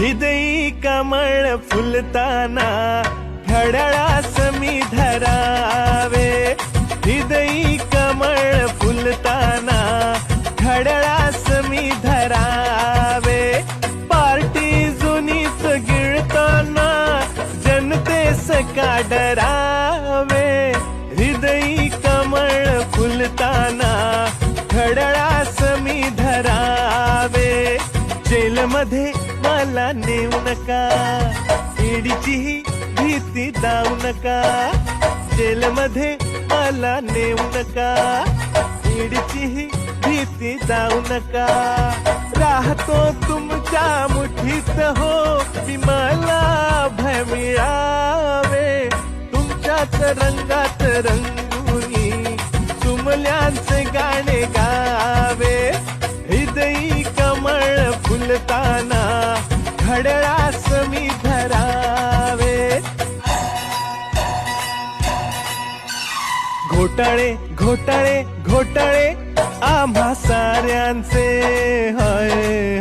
हृदयी कमळ फुलताना घड्याळास मी धरावे. हृदयी कमळ फुलताना घड्याळास मी धरावे. पार्टी जुनीच गिळताना जनतेस का डरावे. हृदयी कमळ फुलताना घड्याळास मी धरावे. जेलमध्ये मला नेऊ नका. ईडीचीही भीती दाऊ नका. जेलमध्ये मला नेऊ नका. ईडीचीही भीती जाऊ नका. राहतो तुमच्या मुठीत हो मी मला भय मिळावे. तुमच्याच रंगात रंगुनी तुमल्यांचे गाणे गावे. हृदयी कमळ फुलता घोटाळे घोटाळे घोटाळे. आम्हा साऱ्यांचे हय